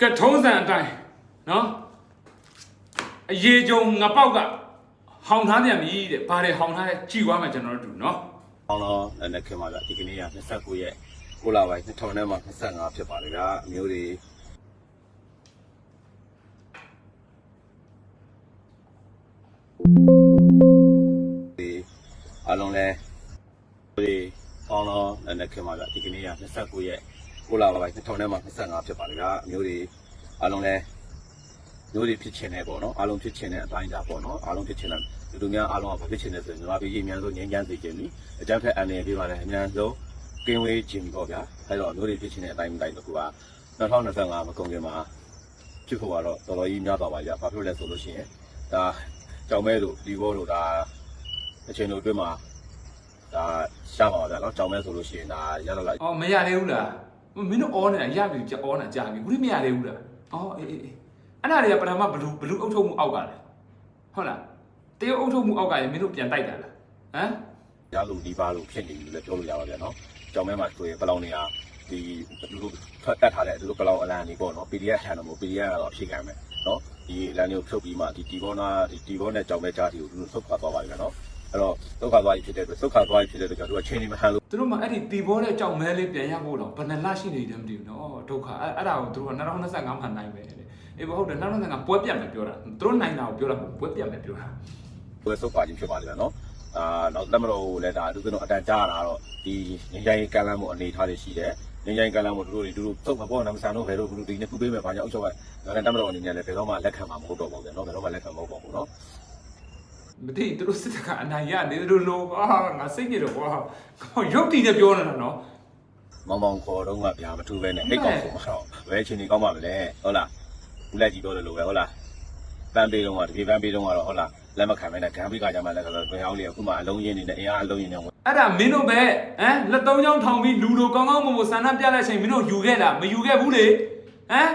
ကထုံးစံအတိုင်းနော်အရေးကြုံငပေါက်ကဟောင်ထားပြန်ပြီတဲ့ဘာတွေဟောင်ထားလဲကြည်သွားမယ်ကျွန်တော်တို့တူနော်အောင်တော့လည်းခင်ပါဗျဒီကနေ့က29ရက်ကိုလာပိုင်း2000နဲ့မှ25ဖြစ်ပါလေဗျာအမျိုးတွေဒီအလုံးလဲဒီအောင်တော့လည်းခင်ပါဗျဒီကနေ့က29ရက် ကိုလာပိုင်း2000နဲ့မှ25ဖြစ်ပါလေဗျာအမျိုးတွေအလုံးလဲမျိုးတွေဖြစ်ချင်တယ်ပေါ့နော်အလုံးဖြစ်ချင်တဲ့အတိုင်းဒါပေါ့နော်အလုံးဖြစ်ချင်တယ်လူလူများအလုံးကဘာဖြစ်ချင်လဲဆိုရင်ညီမပြည်ကြီးအများဆုံးငြိမ်းချမ်းစေချင်ပြီအကြမ်းဖက်အန်ရပြပါလေအများဆုံးကင်းဝေးခြင်းပေါ့ဗျာအဲတော့မျိုးတွေဖြစ်ချင်တဲ့အတိုင်းတိုင်းတစ်ခုက2025မကုန်ခင်မှာဖြစ်ဖို့ကတော့တော်တော်ကြီးများသွားပါကြဘာဖြစ်လဲဆိုလို့ရှိရင်ဒါကြောင်မဲတို့ဒီဘောတို့ဒါအချိန်တို့အတွင်းမှာဒါရှားပါပါဗျာနော်ကြောင်မဲဆိုလို့ရှိရင်ဒါရတော့လိုက်အော်မရသေးဘူးလား မင်းတို့အောနေတာရပြီကြအောနေတာကြာပြီခုထိမရသေးဘူးလားအော်အေးအေးအေးအဲ့ဒါတွေကပထမဘလူဘလူအုပ်ထုပ်မှုအောက်ကလေဟုတ်လားတရုတ်အုပ်ထုပ်မှုအောက်ကရင်မင်းတို့ပြန်တိုက်တာလားဟမ်ရလို့ဒီပါလို့ဖြစ်နေပြီလို့ပြောလို့ရပါဗျာနော်ကြောင်မဲမှာဆိုရင်ဘလောင်နေဟာဒီလူလူဖတ်တတ်ထားတဲ့လူဘလောင်အလံနေပေါ့နော် PDF ဟန်တော့မို့ PDF ကတော့ဖြည့်ခံမယ်နော်ဒီအလံတွေကိုဖြုတ်ပြီးမှဒီဒီဘောနာဒီဒီဘောနဲ့ကြောင်မဲကြားတီကိုလူဆုတ်ခွာသွားပါပြီနော် အဲ့တော့ဆုတ်ခွာသွားပြီဖြစ်တဲ့အတွက်ဆုတ်ခွာသွားပြီဖြစ်တဲ့အတွက်ကြောင့်သူကချိန်နေမဟန်လို့သူတို့မှအဲ့ဒီတီဘောတဲ့ကြောင်မဲလေးပြန်ရဖို့တော့ဘယ်နှလရှိနေတယ်မသိဘူးနော်ဒုက္ခအဲ့အဲ့ဒါကိုသူတို့က2025မှာနိုင်မယ်တဲ့အေးဘဟုတ်တယ်2025ပွဲပြတ်မယ်ပြောတာသူတို့နိုင်တာကိုပြောတာမဟုတ်ပွဲပြတ်မယ်ပြောတာပွဲဆုတ်ခွာခြင်းဖြစ်ပါလိမ့်မယ်နော်အာတော့လက်မတော်ကိုလည်းဒါအတူတူအတန်ကြားတာတော့ဒီငင်းကြိုင်းကမ်းလမ်းမှုအနေထားတွေရှိတယ်ငင်းကြိုင်းကမ်းလမ်းမှုတို့တွေတို့သုတ်မပေါ်နမဆန်တို့ဘယ်လိုဘယ်လိုဒီနှစ်ခုပေးမယ်ဘာကြောင့်အုပ်ချုပ်ရဒါနဲ့တမတော်အနေနဲ့လည်းဘယ်တော့မှလက်ခံမှာမဟုတ်တော့ပါဘူးနော်ဘယ်တော့မှလက်ခံမဟုတ်ပါဘူးနော် မသိသူတို့စစ်တကအနိုင်ရနေသူတို့လိုအာငါစိတ်ညစ်တော့ကွာကောရုပ်တည်နေပြောနေတာနော်မောင်မောင်ခေါ်တော့ကဗျာမထူးပဲနဲ့အိတ်ကောင်ဆိုမှာတော့ဘယ်အချိန်ကြီးကောင်းပါမလဲဟုတ်လားဘူးလက်ကြီးပြောတယ်လို့ပဲဟုတ်လားပန်းပေးတော့ကတပြေပန်းပေးတော့ကတော့ဟုတ်လားလက်မခံမဲနဲ့ဂမ်းပေးကကြမှာလည်းဆိုတော့ဘယ်အောင်လေးအခုမှအလုံးရင်းနေနဲ့အင်အားအလုံးရင်းနေဝင်အဲ့ဒါမင်းတို့ပဲဟမ်လက်သုံးချောင်းထောင်ပြီးလူလိုကောင်းကောင်းမွန်မွန်ဆန္ဒပြတဲ့အချိန်မင်းတို့ယူခဲ့လားမယူခဲ့ဘူးလေဟမ်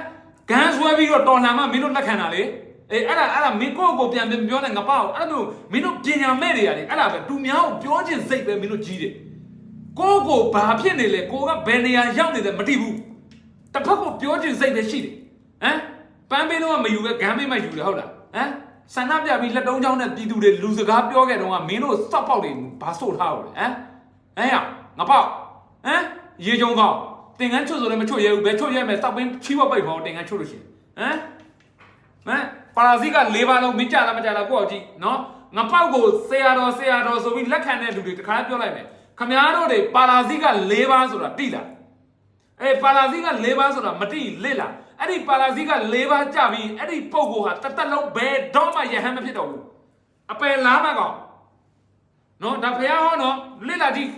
ဂန်းဆွဲပြီးတော့တော်လှန်မှမင်းတို့လက်ခံတာလေ အေးအဲ့ဒါအဲ့ဒါမင်းကိုယ့်ကိုယ်ပြန်ပြန်ပြောနေငါပေါ့အဲ့လိုမင်းတို့ပညာမဲ့တွေရတယ်အဲ့ဒါပဲသူများကိုပြောခြင်းစိတ်ပဲမင်းတို့ကြီးတယ်ကိုယ့်ကိုယ်ဘာဖြစ်နေလဲကိုကဘယ်နေရာရောက်နေတယ်မသိဘူးတစ်ဖက်ကိုပြောခြင်းစိတ်ပဲရှိတယ်ဟမ်ပန်းပေးတော့မယူပဲဂန်းပေးမှယူတယ်ဟုတ်လားဟမ်ဆန္ဒပြပြီးလက်တုံးချောင်းနဲ့ပြည်သူတွေလူစကားပြောခဲ့တော့ကမင်းတို့စောက်ပေါက်တွေဘာဆို့ထားလို့လဲဟမ်ဟမ်ရငါပေါ့ဟမ်ရေကြုံကောင်းတင်ကန်းချွတ်ဆိုလည်းမချွတ်ရဲဘူးဘယ်ချွတ်ရဲမယ်စောက်ပင်းချီးဝပိတ်ပေါ့တင်ကန်းချွတ်လို့ရှိရင်ဟမ်ဟမ် ပါရာဇိက၄ပါးလုံးမင်းကြလားမကြလားကိုယ့်အကြည့်နော်ငါပေါက်ကိုဆရာတော်ဆရာတော်ဆိုပြီးလက်ခံတဲ့လူတွေတခါပြောလိုက်မယ်ခမားတို့တွေပါရာဇိက၄ပါးဆိုတာတိလားအေးပါရာဇိက၄ပါးဆိုတာမတိလစ်လားအဲ့ဒီပါရာဇိက၄ပါးကြပြီးအဲ့ဒီပုံကိုဟာတသက်လုံးဘယ်တော့မှယဟန်မဖြစ်တော့ဘူးအပယ်လားမကောင်နော်ဒါဖះဟောနော်လစ်လာကြည့်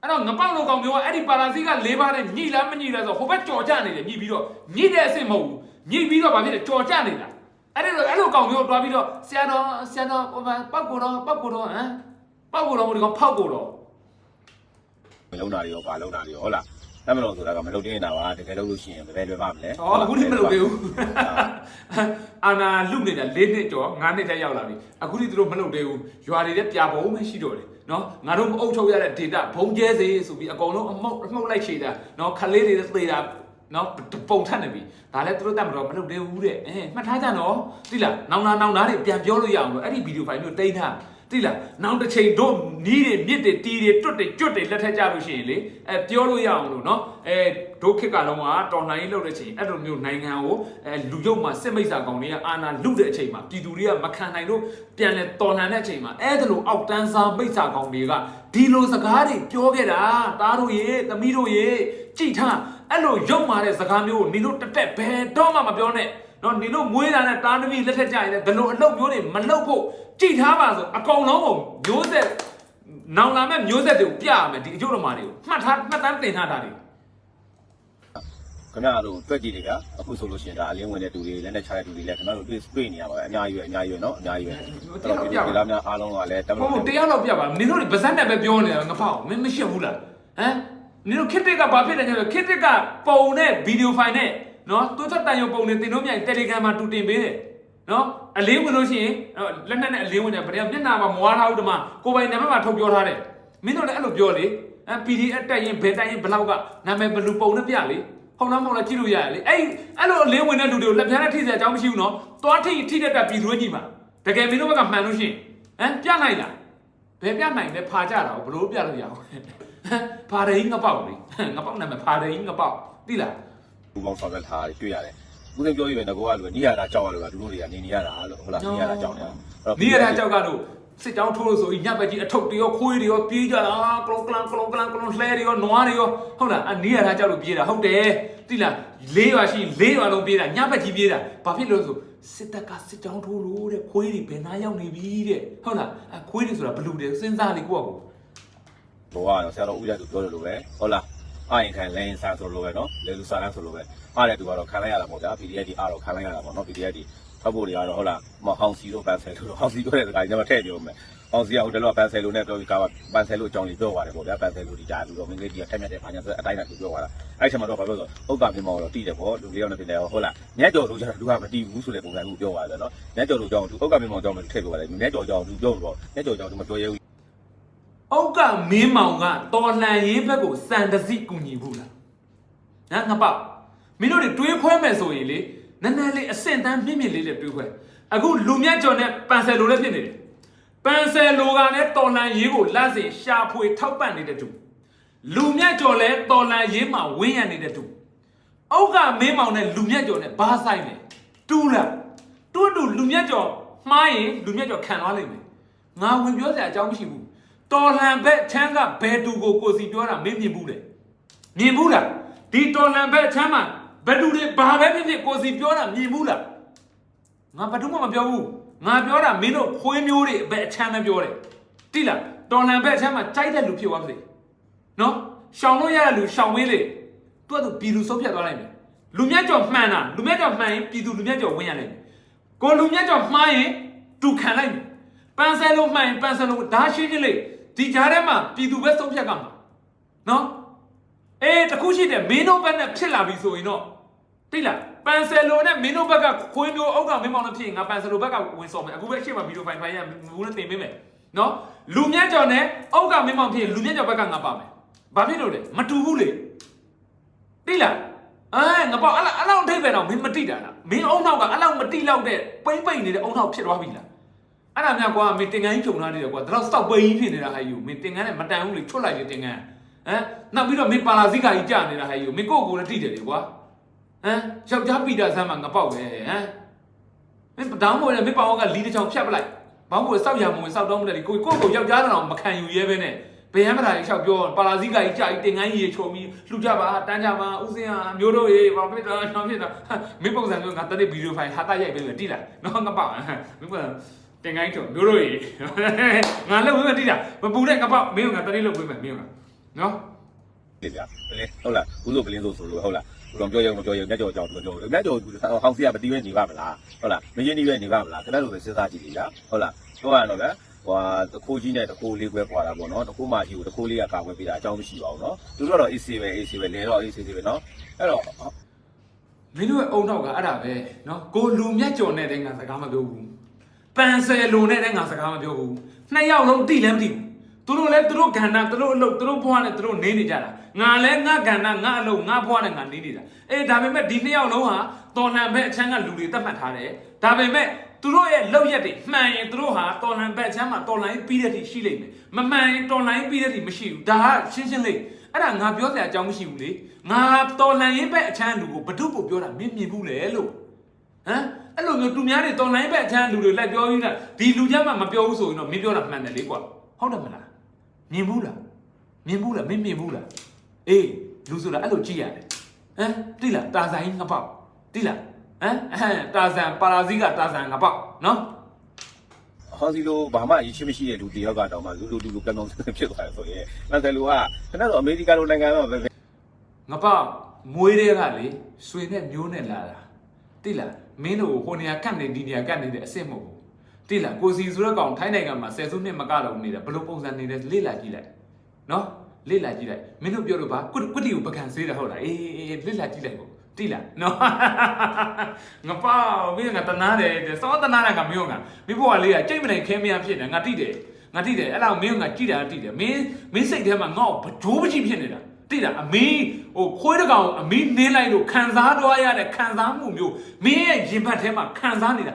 အဲ့တော့ငပောက်လိုကောင်မျိုးကအဲ့ဒီပါရာဇိက၄ပါးနဲ့ညှိလားမညှိလားဆိုဟိုဘက်ကြော်ကြနေတယ်ညှိပြီးတော့ညှိတဲ့အစ်စ်မဟုတ်ဘူးညှိပြီးတော့ဗာဖြစ်တယ်ကြော်ကြနေတာ အဲ့ဒီလိုအဲ့လိုကောင်မျိုးတွားပြီးတော့ဆရာတော်ဆရာတော်ဟိုဘပောက်ကိုတော့ပောက်ကိုတော့ဟမ်ပောက်ကိုတော့ဟိုဒီကောင်ဖောက်ကိုတော့လုံးတာတွေရောပါလုံးတာတွေရောဟုတ်လားလက်မတော်ဆိုတာကမလုပ်တင်တာပါတကယ်လို့လို့ရှိရင်ဘယ်လွယ်ပါမလဲဩအခုထိမလုပ်သေးဘူးအာနာလုနေတာ၄နှစ်ကျော်၅နှစ်တည်းရောက်လာပြီအခုထိသူတို့မလုပ်သေးဘူးရွာတွေလည်းပြာပုံမရှိတော့တယ်နော်ငါတို့မအုပ်ချုပ်ရတဲ့ data ဘုံကျဲစေဆိုပြီးအကုန်လုံးအမှုတ်အမှုတ်လိုက်ချေတာနော်ခလေးတွေသေတာ နော်ပုံထက်နေပြီဒါလည်းသူတို့တတ်မတော့မလုပ်သေးဘူးတဲ့အဲမှတ်ထားကြနော်တိလားနောင်နာနောင်နာတွေပြန်ပြောလို့ရအောင်လို့အဲ့ဒီဗီဒီယိုဖိုင်မျိုးတိမ့်ထားတိလားနောက်တစ်ချိန်တို့နီးတွေမြစ်တွေတီးတွေတွတ်တွေကျွတ်တွေလက်ထက်ကြလို့ရှိရင်လေအဲပြောလို့ရအောင်လို့နော်အဲဒုခေတ်ကလုံးကတော်လှန်ရေးလုပ်တဲ့ချိန်အဲ့လိုမျိုးနိုင်ငံကိုအဲလူရုပ်မှာစစ်မိတ်စာကောင်တွေကအာဏာလုတဲ့အချိန်မှာပြည်သူတွေကမခံနိုင်လို့ပြန်လဲတော်လှန်တဲ့အချိန်မှာအဲ့ဒါလိုအောက်တန်းစားမိတ်စာကောင်တွေကဒီလိုစကားတွေပြောခဲ့တာတားတို့ရေသမီးတို့ရေကြိတ်ထား အဲ့လိုရုပ်မာတဲ့စကားမျိုးကိုနင်တို့တက်တက်ဘယ်တော့မှမပြောနဲ့နော်နင်တို့မွေးလာတဲ့တားသမီးလက်ထက်ကြရင်လည်းဒီလိုအလုပ်မျိုးတွေမလုပ်ဖို့ကြိတ်ထားပါဆိုအကောင်လုံးကိုမျိုးဆက်နောင်လာမဲ့မျိုးဆက်တွေကိုပြရမယ်ဒီအကျိုးတော်မာတွေကိုမှတ်ထားမှတ်တမ်းတင်ထားတာတွေခင်ဗျားတို့တွေ့ကြည့်လေဗျာအခုဆိုလို့ရှိရင်ဒါအလင်းဝင်တဲ့တူတွေလက်နဲ့ချတဲ့တူတွေလည်းခင်ဗျားတို့တွေ့တွေ့နေရပါပဲအများကြီးပဲအများကြီးပဲနော်အများကြီးပဲအဲ့တော့ဒီဒီလားများအားလုံးကလည်းတမဟုတ်ဟုတ်တရားတော့ပြပါနင်တို့တွေဗဇက်နဲ့ပဲပြောနေတာငါဖောက်မင်းမရှိဘူးလားဟမ် နင်တို့ခစ်တစ်ကဘာဖြစ်တယ်ညလဲခစ်တစ်ကပုံနဲ့ဗီဒီယိုဖိုင်နဲ့နော်သူသက်တန်ရုံပုံနဲ့တင်တို့မြိုင်တယ်လီဂရမ်မှာတူတင်ပေးတယ်နော်အလေးဝင်လို့ရှိရင်လက်နက်နဲ့အလေးဝင်တယ်ဗတဲ့မျက်နှာမှာမွားထားဘူးတမကိုပိုင်နာမည်မှာထုတ်ပြောထားတယ်မင်းတို့လည်းအဲ့လိုပြောလေအဲ PDF တက်ရင်ဘယ်တက်ရင်ဘလောက်ကနာမည်ဘလူပုံနဲ့ပြလေဟဟုတ်လားမဟုတ်လားကြည့်လို့ရတယ်လေအဲ့အဲ့လိုအလင်းဝင်တဲ့လူတွေကိုလက်ဖြားနဲ့ထိစရာအကြောင်းမရှိဘူးနော်သွားထိထိတဲ့တက်ပြည်သူကြီးမှာတကယ်မင်းတို့ဘက်ကမှန်လို့ရှိရင်ဟမ်ပြနိုင်လားဘယ်ပြနိုင်လဲဖာကြတာကိုဘလို့ပြလို့ရအောင်ဟမ် ဖာရင်းငပောက်လေငပောက်နာမည်ဖာရင်းငပောက်သိလားဘူပေါင်းဆောင်ရွက်ထားတာတွေ့ရတယ်ဦးစင်ပြောရရင်ငါကလူနီးရတာကြောက်ရလို့ကလူတို့တွေကနေနေရတာလို့ဟုတ်လားနေရတာကြောက်တယ်နီးရတာကြောက်ကတော့စစ်ကြောင်းထိုးလို့ဆိုရင်ညက်ပဲကြီးအထုပ်တွေရောခွေးတွေရောပြေးကြတာကလုံးကလန်ကလုံးကလန်ကလုံးလှဲတွေရောနွားတွေရောဟုတ်လားအနီးရတာကြောက်လို့ပြေးတာဟုတ်တယ်သိလားလေးရွာရှိလေးရွာလုံးပြေးတာညက်ပဲကြီးပြေးတာဘာဖြစ်လို့ဆိုစစ်တပ်ကစစ်ကြောင်းထိုးလို့တဲ့ခွေးတွေဘယ်နာရောက်နေပြီတဲ့ဟုတ်လားအခွေးတွေဆိုတာဘလူတွေစဉ်းစားလေကိုယ့်အကို ဘောကတော့ဆရာတော်ဦးရသူပြောတယ်လို့ပဲဟုတ်လားအာရင်ခံလဲရင်စားဆိုလို့ပဲနော်လေလူစားလန်းဆိုလို့ပဲအားတဲ့သူကတော့ခံလိုက်ရတာပေါ့ဗျာ PDF ဒီအားတော့ခံလိုက်ရတာပေါ့နော် PDF ဒီဖတ်ဖို့တွေကတော့ဟုတ်လားမဟောင်းစီတို့ပန်ဆယ်တို့ဟောင်းစီတို့တဲ့စကားညမထည့်ပြောမယ်ဟောင်းစီကဟိုတလောပန်ဆယ်လို့နဲ့ပြောပြီးကားပန်ဆယ်လို့အကြောင်းလေးပြောပါတယ်ပေါ့ဗျာပန်ဆယ်လို့ဒီကြားလူတော့မင်းလေးကြီးကထက်မြက်တဲ့ဘာညာဆိုအတိုင်းအတာသူပြောသွားတာအဲ့ချက်မှာတော့ဘာလို့ဆိုဥက္ကမြေမောင်တော့တည်တယ်ပေါ့လူလေးယောက်နဲ့ပြင်တယ်ဟုတ်လားညက်ကြော်လို့ကျတော့လူကမတည်ဘူးဆိုတဲ့ပုံစံမျိုးပြောပါတယ်နော်ညက်ကြော်လို့ကြောင်းသူဥက္ကမြေမောင်ကြောင်းမထည့်ပြောပါတယ်ညက်ကြော်ကြောင်းသူပြောတော့ညက်ကြော်ကြောင်းသူမပြောရဘူးဩက မင်းမောင်ကတော်လှန်ရေးဘက်ကိုစံတစိကူညီဘူးလားဟမ်ငါပေါ့မင်းတို့တွေတွေးခွဲမယ်ဆိုရင်လေနည်းနည်းလေးအဆင့်တန်းမြင့်မြင့်လေးနဲ့တွေးခွဲအခုလူမြတ်ကျော်နဲ့ပန်ဆယ်လိုလည်းဖြစ်နေတယ်ပန်ဆယ်လိုကလည်းတော်လှန်ရေးကိုလက်စင်ရှာဖွေထောက်ပံ့နေတဲ့သူလူမြတ်ကျော်လည်းတော်လှန်ရေးမှာဝင်းရံနေတဲ့သူဩကမင်းမောင်နဲ့လူမြတ်ကျော်နဲ့ဘာဆိုင်လဲတူးလားတူးတူလူမြတ်ကျော်မှားရင်လူမြတ်ကျော်ခံသွားလိမ့်မယ်ငါဝင်ပြောစရာအကြောင်းမရှိဘူး တော်လှန်ဘက်ချမ်းကဘယ်သူကိုကိုစီပြောတာမင်းမြင်ဘူးလေမြင်ဘူးလားဒီတော်လှန်ဘက်ချမ်းမှာဘယ်သူတွေဘာပဲဖြစ်ဖြစ်ကိုစီပြောတာမြင်ဘူးလားငါဘာမှမပြောဘူးငါပြောတာမင်းတို့ခွေးမျိုးတွေဘက်အချမ်းပဲပြောတယ်တိလားတော်လှန်ဘက်အချမ်းမှာကြိုက်တဲ့လူဖြစ်သွားပါစေနော်ရှောင်လို့ရတဲ့လူရှောင်ဝေးလေသူကသူပြည်သူဆုံးဖြတ်သွားလိုက်မယ်လူမြတ်ကျော်မှန်တာလူမြတ်ကျော်မှန်ရင်ပြည်သူလူမြတ်ကျော်ဝင်ရလိုက်မယ်ကိုလူမြတ်ကျော်မှားရင်သူခံလိုက်မယ်ပန်းဆယ်လုံးမှန်ရင်ပန်းဆယ်လုံးဒါရှင်းရှင်းလေး ဒီကြားထဲမှာပြည်သူပဲဆုံးဖြတ်ကမှာနော်အေးတခုရှိတယ်မင်းတို့ဘက်နဲ့ဖြစ်လာပြီဆိုရင်တော့သိလားပန်ဆယ်လိုနဲ့မင်းတို့ဘက်ကခွေးမျိုးအောက်ကမင်းမောင်နဲ့ဖြစ်ရင်ငါပန်ဆယ်လိုဘက်ကဝင်စော်မယ်အခုပဲအရှိမဗီဒီယိုဖိုင်ဖိုင်ရဘူးနဲ့တင်ပေးမယ်နော်လူမြတ်ကျော်နဲ့အောက်ကမင်းမောင်ဖြစ်ရင်လူမြတ်ကျော်ဘက်ကငါပါမယ်ဘာဖြစ်လို့လဲမတူဘူးလေသိလားအဲငါပေါ့အဲ့လောက်အဲ့လောက်အထိပ်ပဲတော့မင်းမတိတာလားမင်းအုံနောက်ကအဲ့လောက်မတိလောက်တဲ့ပိမ့်ပိမ့်နေတဲ့အုံနောက်ဖြစ်သွားပြီလား အဲ့ဒါများကွာမင်းတင်ကန်းကြီးဖြုံထားနေတယ်ကွာဒါတော့စောက်ပိန်းဖြစ်နေတာဟာယူမင်းတင်ကန်းနဲ့မတန်ဘူးလေချွတ်လိုက်လေတင်ကန်းဟမ်နောက်ပြီးတော့မင်းပါလာဇိကကြီးကြာနေတာဟာယူမင်းကိုယ့်ကိုယ်လည်းတိတယ်လေကွာဟမ်ယောက်ျားပီတာဆမ်းမှာငပေါက်ပဲဟမ်မင်းတောင်းမို့လေမင်းပေါင်းကလီတစ်ချောင်ဖြတ်ပလိုက်ဘောင်းကိုစောက်ရမဝင်စောက်တော့မတယ်လေကိုကိုယ့်ကိုယ်ယောက်ျားတော့မခံယူရဲပဲနဲ့ဘယ်ဟမ်းမတာကြီးလျှောက်ပြောပါလာဇိကကြီးကြာကြီးတင်ကန်းကြီးရေချုံပြီးလှူကြပါတန်းကြပါဥစဉ်ဟာမျိုးတို့ရေဘာဖြစ်တာဘာဖြစ်တာမင်းပုံစံမျိုးငါတနေ့ဗီဒီယိုဖိုင်ဟာတာရိုက်ပေးမယ်တိလားနော်ငါပေါ့မင်းပုံစံ တင်ကိုင်းချုံတို့တို့ရေငါလည်းဝင်မတိတာမပူတဲ့ကပောက်မင်းကငါတနေ့လုပ်ပေးမယ်မင်းကနော်လေဗျာကလေးဟုတ်လားဘူးလို့ကလေးဆိုဆိုလို့ဟုတ်လားဘုံပြောရုံမပြောရုံညက်ကြော်ကြောင်ပြောညက်ကြော်ဟောင်းစီကမတီးရဲနေပါမလားဟုတ်လားမရင်တီးရဲနေပါမလားခဏလိုပဲစဉ်းစားကြည့်လေဗျာဟုတ်လားပြောရတော့ဗျာဟွာတခိုးကြီးနဲ့တခိုးလေးခွဲခွာတာပေါ့နော်တခိုးမကြီးကိုတခိုးလေးကကာကွယ်ပေးတာအကြောင်းမရှိပါဘူးနော်သူတို့တော့ AC ပဲ AC ပဲလဲတော့ AC ပဲနော်အဲ့တော့မင်းတို့ရဲ့အုံနောက်ကအဲ့ဒါပဲနော်ကိုလူမြတ်ကြော်နဲ့တဲ့ငါစကားမပြောဘူး ပန်ဆယ်လုံနဲ့တဲ့ငါစကားမပြောဘူးနှစ်ယောက်လုံးတိလည်းမတိဘူးသူတို့လည်းသူတို့ကဏ္ဍသူတို့အလုပ်သူတို့ဘဝနဲ့သူတို့နေနေကြတာငါလည်းငါကဏ္ဍငါအလုပ်ငါဘဝနဲ့ငါနေနေတာအေးဒါပေမဲ့ဒီနှစ်ယောက်လုံးဟာတော်လန်ဘက်အချမ်းကလူတွေတတ်မှတ်ထားတယ်ဒါပေမဲ့သူတို့ရဲ့လောက်ရက်တွေမှန်ရင်သူတို့ဟာတော်လန်ဘက်အချမ်းမှာတော်လန်ပြီးတဲ့ထိရှိလိမ့်မယ်မမှန်ရင်တော်လန်ပြီးတဲ့ထိမရှိဘူးဒါကရှင်းရှင်းလေးအဲ့ဒါငါပြောစရာအကြောင်းမရှိဘူးလေငါတော်လန်ရင်ဘက်အချမ်းလူကိုဘဒုကိုပြောတာမင်းမြင်ဘူးလေလို့ဟမ် အဲ့လိုမျိုးသူများတွေတော်လန်ရင်ဘက်အချမ်းလူတွေလိုက်ပြောပြီးတာဒီလူချမ်းမှမပြောဘူးဆိုရင်တော့မင်းပြောတာမှန်တယ်လေကွာဟုတ်တယ်မလားမြင်ဘူးလားမြင်ဘူးလားမင်းမြင်ဘူးလားအေးလူဆိုတာအဲ့လိုကြည့်ရတယ်ဟမ်တိလားတာဆိုင်ငါပေါ့တိလားဟမ်အဟမ်တာဆန်ပါရာဇီကတာဆန်ငါပေါ့နော်ဟောစီလိုဘာမှအရေးချင်းမရှိတဲ့လူတယောက်ကတော့မှလူလူလူလူကံကောင်းဖြစ်သွားတယ်ဆိုရင်မဆယ်လူကခဏတော့အမေရိကန်လိုနိုင်ငံမှာပဲငပောက်မွေးတဲ့ကလေဆွေနဲ့မျိုးနဲ့လာတာတိလား မင်းတို့ဟိုနေရာကတ်နေဒီနေရာကတ်နေတဲ့အစ်စ်မဟုတ်ဘူးတိလားကိုစီဆိုတဲ့ကောင်ထိုင်းနိုင်ငံမှာဆယ်စုနှစ်မကတော့နေတာဘယ်လိုပုံစံနေလဲလေ့လာကြည့်လိုက်နော်လေ့လာကြည့်လိုက်မင်းတို့ပြောလို့ပါကွတ်ကွတ်တီကိုပကံဆေးတာဟုတ်လားအေးအေးအေးလေ့လာကြည့်လိုက်ပေါ့တိလားနော်ငပောက်မင်းကတနာတယ်စောတနာတယ်ကမင်းကမင်းဘဝလေးကကြိတ်မနိုင်ခဲမရဖြစ်တယ်ငါတိတယ်ငါတိတယ်အဲ့လောက်မင်းကကြည့်တာတိတယ်မင်းမင်းစိတ်ထဲမှာငေါ့ဘဂျိုးပကြီးဖြစ်နေတာ တိလားအမင်းဟိုခွေးတကောင်အမင်းနင်းလိုက်လို့ခံစားတော့ရတဲ့ခံစားမှုမျိုးမင်းရဲ့ရင်ဘတ်ထဲမှာခံစားနေတာ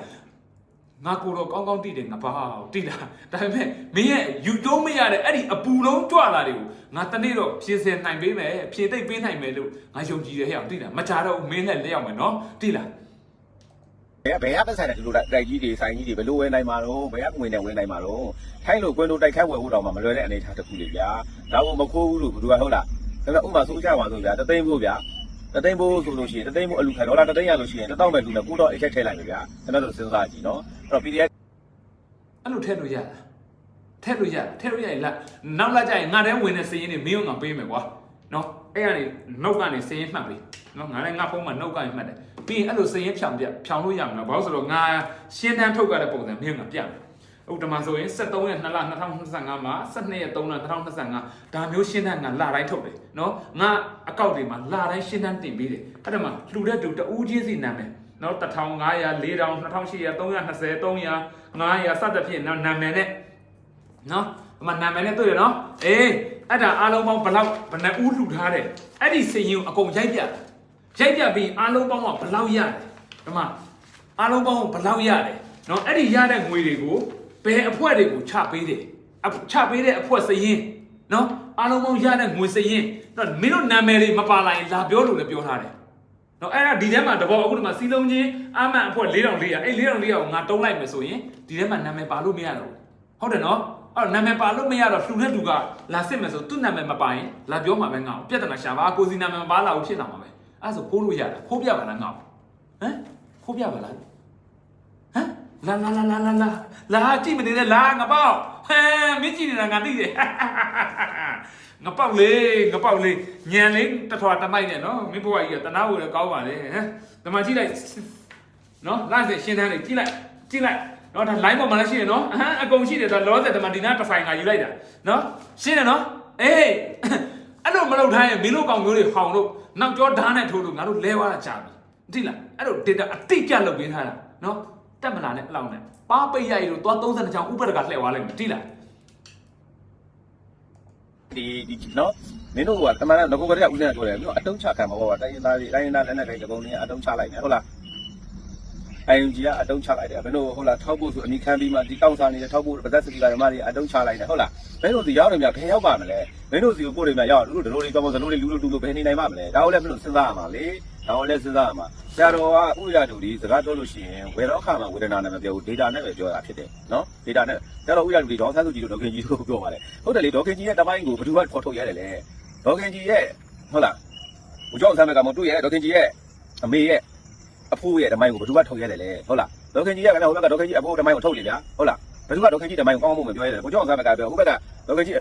ငါကိုတော့ကောင်းကောင်းတိတယ်ငါပါတိလားဒါပေမဲ့မင်းရဲ့ယူတုံးမရတဲ့အဲ့ဒီအပူလုံးကြွလာတွေကိုငါတနေ့တော့ဖြည့်စင်နိုင်ပေးမယ်ဖြည့်သိပ်ပေးနိုင်မယ်လို့ငါယုံကြည်တယ်ဟဲ့အောင်တိလားမချတော့ဘူးမင်းနဲ့လက်ရောက်မယ်နော်တိလားဘယ်ဘယ်ကပတ်ဆိုင်တယ်ဒီလိုတိုက်ကြီးတွေဆိုင်ကြီးတွေဘယ်လိုဝင်နိုင်မှာတော့ဘယ်ကဝင်နေဝင်နိုင်မှာတော့ထိုင်းလို့ကွင်းတို့တိုက်ခိုက်ဝယ်ဖို့တောင်မှမလွယ်တဲ့အနေအထားတစ်ခုလေဗျာဒါကိုမခိုးဘူးလို့ဘယ်သူကဟုတ်လား ဒါပေမဲ့ဥပမာဆိုကြပါဆိုဗျာတသိန်းဖို့ဗျာတသိန်းဖို့ဆိုလို့ရှိရင်တသိန်းဖို့အလူခံဒေါ်လာတသိန်းရလို့ရှိရင်1000ပဲလူနဲ့ကိုတော့အိတ်ချက်ထည့်လိုက်ပြီဗျာကျွန်တော်တို့စဉ်းစားကြည့်နော်အဲ့တော့ PDF အဲ့လိုထည့်လို့ရလားထည့်လို့ရလားထည့်လို့ရရင်လာနောက်လာကြရင်ငါတည်းဝင်တဲ့စည်ရင်းတွေမင်းကငါပေးမယ်ကွာနော်အဲ့ကနေနှုတ်ကနေစည်ရင်းမှတ်ပြီနော်ငါလည်းငါဖုန်းမှာနှုတ်ကနေမှတ်တယ်ပြီးရင်အဲ့လိုစည်ရင်းဖြောင်ပြဖြောင်လို့ရမှာဘာလို့ဆိုတော့ငါရှင်းတန်းထုတ်ကြတဲ့ပုံစံမင်းကပြမယ် ဥတ္တမဆိုရင်73ရက်2လ2025မှာ12ရက်3လ2025ဒါမျိုးရှင်းတန်းငါလာတိုင်းထုတ်တယ်နော်ငါအကောက်တွေမှာလာတိုင်းရှင်းတန်းတင်ပေးတယ်အဲ့ဒါမှလှူတဲ့တူတဦးချင်းစီနာမယ်နော်1500 4000 2800 320 300 900စသဖြင့်နော်နာမည်နဲ့နော်အမနာမည်နဲ့တွေ့ရနော်အေးအဲ့ဒါအားလုံးပေါင်းဘလောက်ဘယ်နှဦးလှူထားတယ်အဲ့ဒီစင်ရင်ကိုအကုန်ရိုက်ပြရိုက်ပြပြီးအားလုံးပေါင်းကဘလောက်ရတယ်ဒီမှာအားလုံးပေါင်းဘလောက်ရတယ်နော်အဲ့ဒီရတဲ့ငွေတွေကို ဘယ်အဖွဲ့တွေကိုချပေးတယ်အချပေးတဲ့အဖွဲ့စရင်နော်အားလုံးပေါင်းရတဲ့ငွေစရင်တော့မင်းတို့နာမည်တွေမပါလာရင်လာပြောလို့လည်းပြောထားတယ်နော်အဲ့ဒါဒီထဲမှာတဘောအခုဒီမှာစီလုံးချင်းအမှန်အဖွဲ့4400အဲ့4400ကိုငါတုံးလိုက်မယ်ဆိုရင်ဒီထဲမှာနာမည်ပါလို့မရတော့ဘူးဟုတ်တယ်နော်အဲ့တော့နာမည်ပါလို့မရတော့လှူတဲ့သူကလာစစ်မယ်ဆိုသူ့နာမည်မပါရင်လာပြောမှာပဲငါ့ကိုပြဿနာရှာပါကိုစီနာမည်မပါလာဘူးဖြစ်လာမှာပဲအဲ့ဒါဆိုဖိုးလို့ရတာဖိုးပြပါလားငါ့ကိုဟမ်ဖိုးပြပါလားဟမ် လာလာလာလာလာလာလာကြည့်မနေနဲ့လာငါပေါ့ဟမ်မင်းကြည့်နေတာငါသိတယ်ငပေါက်လေးငပေါက်လေးညံလေးတထွာတမိုက်နဲ့နော်မင်းဘဝကြီးကတနာဝရကောင်းပါလေဟမ်ဒီမှာကြည့်လိုက်နော်လိုက်စရှင်းတန်းလေးကြည့်လိုက်ကြည့်လိုက်နော်ဒါ line ပေါ်မှာလည်းရှိတယ်နော်အဟမ်းအကုန်ရှိတယ်ဒါလောဆယ်ဒီမှာဒီနာတစ်ဖိုင်ကယူလိုက်တာနော်ရှင်းတယ်နော်အေးအဲ့လိုမလုပ်ထားရင်မင်းတို့ကောင်မျိုးတွေဟောင်လို့နောက်ကျောဓာတ်နဲ့ထိုးလို့ငါတို့လဲသွားတာကြာပြီသိလားအဲ့လို data အတိအကျလုပ်ပေးထားတာနော် တက်မလာနဲ့အလောက်နဲ့ပါပိတ်ရိုက်လို့သွား32ချောင်းဥပဒကလှည့်သွားလိုက်မယ်သိလားဒီဒီနော်မင်းတို့ကတမန်တော်ငကိုကလေးကဦးစင်းကပြောတယ်မျိုးအတုံးချခံမှာပေါ့တိုင်းရင်းသားတွေတိုင်းရင်းသားလက်နက်ကိုင်တပုံတွေအတုံးချလိုက်တယ်ဟုတ်လား ING ကအတုံးချလိုက်တယ်မင်းတို့ဟုတ်လားထောက်ဖို့ဆိုအမိခံပြီးမှဒီကောက်စားနေတဲ့ထောက်ဖို့ပသက်စတီလာဓမ္မတွေအတုံးချလိုက်တယ်ဟုတ်လားမင်းတို့ဒီရောက်နေမြဘယ်ရောက်ပါမလဲမင်းတို့စီကိုပို့နေမြရောက်တို့တို့ဒီလိုတွေပြောမစလို့တွေလူလူတူလူဘယ်နေနိုင်ပါမလဲဒါကိုလည်းမင်းတို့စဉ်းစားရမှာလေ ဒါကိုလည်းစဉ်းစားရမှာဆရာတော်ကဥရတူဒီစကားပြောလို့ရှိရင်ဝေတော့ခါမှာဝေဒနာနဲ့မပြောဘူး data နဲ့ပဲပြောတာဖြစ်တယ်နော် data နဲ့ဆရာတော်ဥရတူဒီဒေါက်ဆန်းစုကြည်တို့ဒေါခင်ကြီးတို့ပြောပါတယ်ဟုတ်တယ်လေဒေါခင်ကြီးရဲ့တပိုင်းကိုဘယ်သူကခေါ်ထုတ်ရတယ်လဲဒေါခင်ကြီးရဲ့ဟုတ်လားဦးကျောင်းဆမ်းဘက်ကမတွေ့ရဲ့ဒေါခင်ကြီးရဲ့အမေရဲ့အဖိုးရဲ့တမိုင်းကိုဘယ်သူကထုတ်ရတယ်လဲဟုတ်လားဒေါခင်ကြီးရဲ့ကလည်းဟိုဘက်ကဒေါခင်ကြီးအဖိုးတမိုင်းကိုထုတ်လေဗျာဟုတ်လားဘယ်သူကဒေါခင်ကြီးတမိုင်းကိုကောင်းမှုမပြောရတယ်ဦးကျောင်းဆမ်းဘက်ကပြောဟိုဘက်ကဒေါခင်ကြီး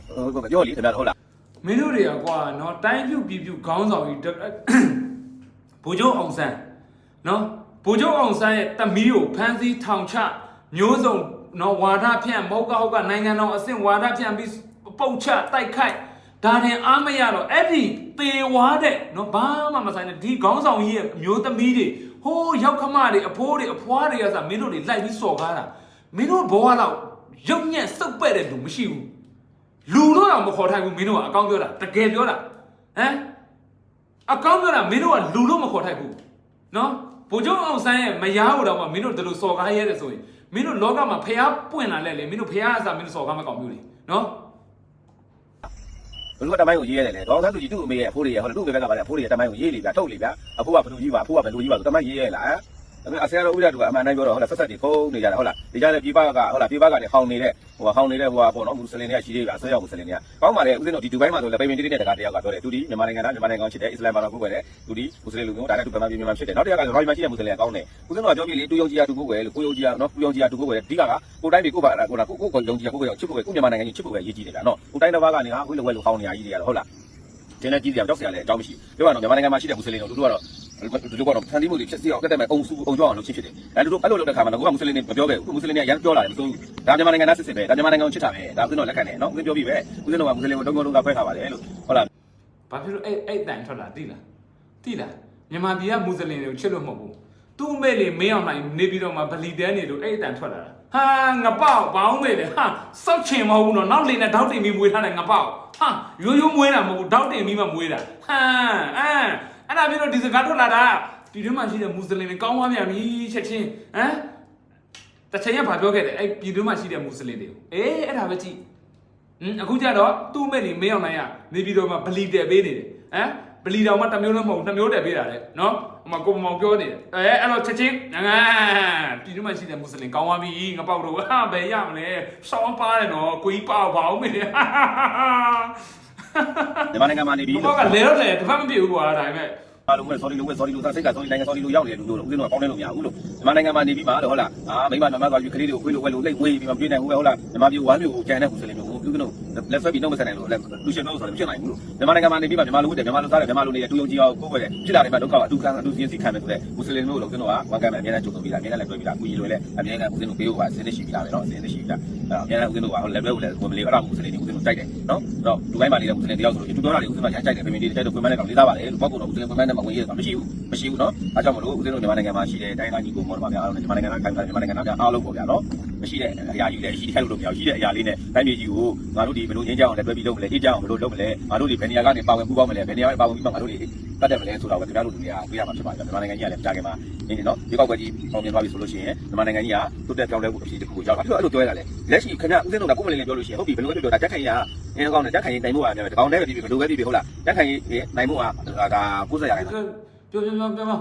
ပြောလိခင်ဗျာဟုတ်လားမင်းတို့တွေကကွာနော်တိုင်းပြုတ်ပြည်ပြုတ်ခေါင်းဆောင်ကြီး တဘိုးချုပ်အောင်ဆန်းနော်ဘိုးချုပ်အောင်ဆန်းရဲ့တမီးကိုဖမ်းဆီးထောင်ချမျိုးစုံနော်ဝါဒဖြန့်မဟုတ်ကဟုတ်ကနိုင်ငံတော်အဆင့်ဝါဒဖြန့်ပြီးပုတ်ချတိုက်ခိုက်ဒါတင်အားမရတော့အဲ့ဒီသေဝါတဲ့နော်ဘာမှမဆိုင်တဲ့ဒီခေါင်းဆောင်ကြီးရဲ့အမျိုးသမီးတွေဟိုးရောက်ခမတွေအဖိုးတွေအဖွားတွေကစမင်းတို့တွေလိုက်ပြီးစော်ကားတာမင်းတို့ဘဝတော့ရုပ်ညက်စုပ်ပဲ့တဲ့လူမရှိဘူးလူတော့တော့မခေါ်ထိုက်ဘူးမင်းတို့ကအကောင်းပြောတာတကယ်ပြောတာဟမ် အကောင်းပြောတာမင်းတို့ကလူလို့မခေါ်ထိုက်ဘူးနော်ဘိုးချုပ်အောင်ဆန်းရဲ့မယားကိုတော့မှမင်းတို့ဒီလိုစော်ကားရဲတယ်ဆိုရင်မင်းတို့လောကမှာဖျားပွင့်လာလဲလေမင်းတို့ဖျားအစားမင်းတို့စော်ကားမကောင်းဘူးလေနော်ဘယ်လိုတမိုင်းကိုရေးရတယ်လဲဒေါက်ဆန်းစုကြည်သူ့အမေရဲ့အဖိုးတွေရဲ့ဟုတ်လားသူ့အမေဘက်ကပါလေအဖိုးတွေရဲ့တမိုင်းကိုရေးလေဗျာထုတ်လေဗျာအဖိုးကဘယ်လိုကြီးပါအဖိုးကဘယ်လိုကြီးပါဆိုတမိုင်းရေးရလား ဒါပေမဲ့အဆရာတော်ဥရတူကအမှန်တိုင်းပြောတော့ဟုတ်လားဆက်ဆက်တွေခုံးနေကြတာဟုတ်လားဒီကြတဲ့ပြပကဟုတ်လားပြပကလည်းဟောင်းနေတဲ့ဟိုဟောင်းနေတဲ့ဟိုကပေါ့နော်မွတ်စလင်တွေကရှိသေးတာဆွဲရောက်မွတ်စလင်တွေကကောင်းပါလေဦးဇင်းတို့ဒီဒူဘိုင်းမှာဆိုလည်းပိန်ပိန်တိတိတဲ့တကားတယောက်ကပြောတယ်သူဒီမြန်မာနိုင်ငံသားမြန်မာနိုင်ငံကောင်းချစ်တယ်အစ္စလာမ်ဘာသာကိုယ်ွယ်တယ်သူဒီမွတ်စလင်လူမျိုးဒါနဲ့သူဗမာပြည်မြန်မာဖြစ်တယ်နောက်တစ်ယောက်ကရော်ရီမှာရှိတဲ့မွတ်စလင်ကကောင်းတယ်ဦးဇင်းတို့ကပြောပြလေတူယုံကြည်ရတူကိုယ်ွယ်လို့ကိုယုံကြည်ရနော်ကိုယုံကြည်ရတူကိုယ်ွယ်အဓိကကကိုတိုင်းပြည်ကိုပါကိုကိုကိုကိုယုံကြည်ရကိုကိုယ်ချစ်ကိုယ်ကိုမြန်မာနိုင်ငံကြီးချစ်ကိုယ်ရေးကြည့်တယ်ဗျာနော်ကိုတိုင်းတစ်ပါးကနေဟာဝိလဝဲလို့ဟောင်းနေရကြီးတွေရတော့ဟုတ်လားကျင်းတဲ့ကြီးစရာကြောက်စရာလည်းအကြောင်းမရှိဘူးပြောရတော့မြန်မာနိုင်ငံမှာရှိတဲ့မွတ်စလင်တို့တို့ကတော့ ဒီလိုကတော့ဖန်တီးမှုတွေဖြစ်စီအောင်ကတ်တဲ့မဲ့အုံစုအုံကြောင်းအောင်လုပ်ချင်းဖြစ်တယ်။ဒါတို့အဲ့လိုလုပ်တဲ့ခါမှာတော့ကမွတ်စလင်တွေမပြောခဲ့ဘူး။မွတ်စလင်တွေကရမ်းပြောလာတယ်မစိုးဘူး။ဒါမြန်မာနိုင်ငံသားစစ်စစ်ပဲ။ဒါမြန်မာနိုင်ငံကိုချစ်တာပဲ။ဒါဦးဇင်းတို့လက်ခံတယ်နော်။ဦးဇင်းပြောပြီးပဲ။ဦးဇင်းတို့ကမွတ်စလင်ကိုတုံးတုံးလုံးကခွဲထားပါတယ်လို့ဟုတ်လားဘာဖြစ်လို့အဲ့အဲ့တန်ထွက်လာတိလားတိလားမြန်မာပြည်ကမွတ်စလင်တွေကိုချစ်လို့မဟုတ်ဘူးသူ့အမေလေးမင်းအောင်နိုင်နေပြီးတော့မှဗလီတဲနေလို့အဲ့တန်ထွက်လာတာဟဟာငပေါက်ဘောင်းမေတယ်ဟာစောက်ချင်မဟုတ်ဘူးနော်နောက်လေနဲ့တောက်တင်ပြီးမွေးထားတယ်ငပေါက်ဟာရိုးရိုးမွေးတာမဟုတ်ဘူးတောက်တင်ပြီးမှမွေးတာဟာအဲ အဲ့ဒါမျိုးတော့ဒီစကားထွက်လာတာဒီထဲမှာရှိတဲ့မွတ်စလင်တွေကောင်းသွားပြန်ပြီချက်ချင်းဟမ်တစ်ချိန်ကဘာပြောခဲ့တယ်အဲ့ပြည်တွင်းမှာရှိတဲ့မွတ်စလင်တွေကိုအေးအဲ့ဒါပဲကြည့်ဟင်အခုကျတော့သူ့မဲ့နေမင်းအောင်နိုင်ရနေပြီးတော့မှဗလီတယ်ပေးနေတယ်ဟမ်ဗလီတော်မှတစ်မျိုးလည်းမဟုတ်ဘူးနှစ်မျိုးတယ်ပေးတာလေနော်ဟိုမှာကိုမောင်ပြောနေတယ်အဲအဲ့တော့ချက်ချင်းငါပြည်တွင်းမှာရှိတဲ့မွတ်စလင်ကောင်းသွားပြီငါပေါက်တော့ဟာဘယ်ရမလဲစောင်းပါတယ်နော်ကိုကြီးပေါ့ပါအောင်မေဟာ မြန်မာနိုင်ငံမှာနေပြီးဘောကလဲတော့လေတစ်ဖက်မပြည့်ဘူးကွာဒါပေမဲ့အားလုံးပဲ sorry လို့ပဲ sorry လို့သာစိတ်က sorry နိုင်ငံ sorry လို့ရောက်နေတယ်လူတို့ဦးဇင်းတို့ကပေါင်းနေလို့မရဘူးလို့မြန်မာနိုင်ငံမှာနေပြီးမှတော့ဟုတ်လားအာမိမနမသွားယူကလေးတွေကိုခွေးလို့ဝဲလို့လိတ်ဝေးပြီးမှပြေးနိုင်ဘူးပဲဟုတ်လားမြန်မာပြည်ဝမ်းမျိုးကိုကြံတဲ့ဦးစလင်မျိုး သူကနုလက်ဆွဲပြီးနှုတ်မဆက်နိုင်လို့လက်လူရှင်နှုတ်ဆိုတာမဖြစ်နိုင်ဘူးလို့မြန်မာနိုင်ငံမှာနေပြီးမှမြန်မာလူတွေမြန်မာလူသားတွေမြန်မာလူတွေအတူယုံကြည်အောင်ကိုယ်ပဲဖြစ်လာတဲ့မှာဒုက္ခကအတူခံအတူရင်းစီခံမယ်ဆိုတဲ့မွတ်စလင်မျိုးလို့ကျွန်တော်ကဝါကမ်းမယ်အများနဲ့ကြုံပြီးတာအများနဲ့လက်တွဲပြီးတာအခုကြီးလို့လည်းအများကဦးစင်းတို့ပေးဖို့ပါဆင်းနေရှိပြီးတာပဲနော်ဆင်းနေရှိပြီးတာအများနဲ့ဦးစင်းတို့ကဟိုလက်တွဲကိုလည်းဝင်မလေးအဲ့ဒါမွတ်စလင်တွေဦးစင်းတို့တိုက်တယ်နော်အဲ့တော့လူတိုင်းမှာနေတဲ့မွတ်စလင်တယောက်ဆိုလို့ဒီတော်တာတွေဦးစင်းတို့ကကြိုက်တယ်ပြင်ပြတိတိုက်တော့ခွင့်မနဲ့ကောင်လေးသားပါလေလို့ပေါ့ကတော့ဦးစလင်ခွင့်မနဲ့မဝင်ရတာမရှိဘူးမရှိဘူးနော်အားကြောင့်မလို့ဦးစင်းတို့မြန်မာနိုင်ငံမှာရှိတဲ့တိုင်းသားညီကိုမော်တော်ပါဗျာအားလုံးမြန်မာနိုင်ငံကခိုင်ခိုင်မြန်မာနိုင်ငံကအားလုံးပေါ့ဗျာနော် မရှိတဲ့အရာကြီးလည်းရှိတယ်လို့ပြောရှိတဲ့အရာလေးနဲ့တိုင်းပြည်ကြီးကိုငါတို့ဒီဘယ်လိုငင်းကြအောင်လဲတွဲပြီးလုပ်မလဲအေးကြအောင်ဘယ်လိုလုပ်မလဲငါတို့ဒီဘယ်နေရာကနေပါဝင်ပူးပေါင်းမလဲဘယ်နေရာကနေပါဝင်ပြီးမှငါတို့ဒီတတ်တယ်မလဲဆိုတော့ခင်ဗျားတို့လူတွေကတွေ့ရမှာဖြစ်ပါတယ်မြန်မာနိုင်ငံကြီးကလည်းကြားခင်မှာနေနေနော်ဒီကောက်ွက်ကြီးပေါင်းမြင်သွားပြီဆိုလို့ရှိရင်မြန်မာနိုင်ငံကြီးကတိုးတက်ပြောင်းလဲမှုအဖြစ်တစ်ခုကိုရောက်တာအဲ့လိုပြောရတာလေလက်ရှိခင်ဗျာဦးစင်းတို့ကကိုယ်မလေးလေးပြောလို့ရှိရင်ဟုတ်ပြီဘယ်လိုပဲပြောတာတက်ခိုင်ရအင်းကောင်းတယ်တက်ခိုင်ရင်တိုင်မှုပါများတယ်ကောင်းတယ်ပဲပြီးပြီဘယ်လိုပဲပြီးပြီဟုတ်လားတက်ခိုင်ရင်နိုင်မှုကဒါ90ရာခိုင်နှုန်းပြောပြောပြောပြော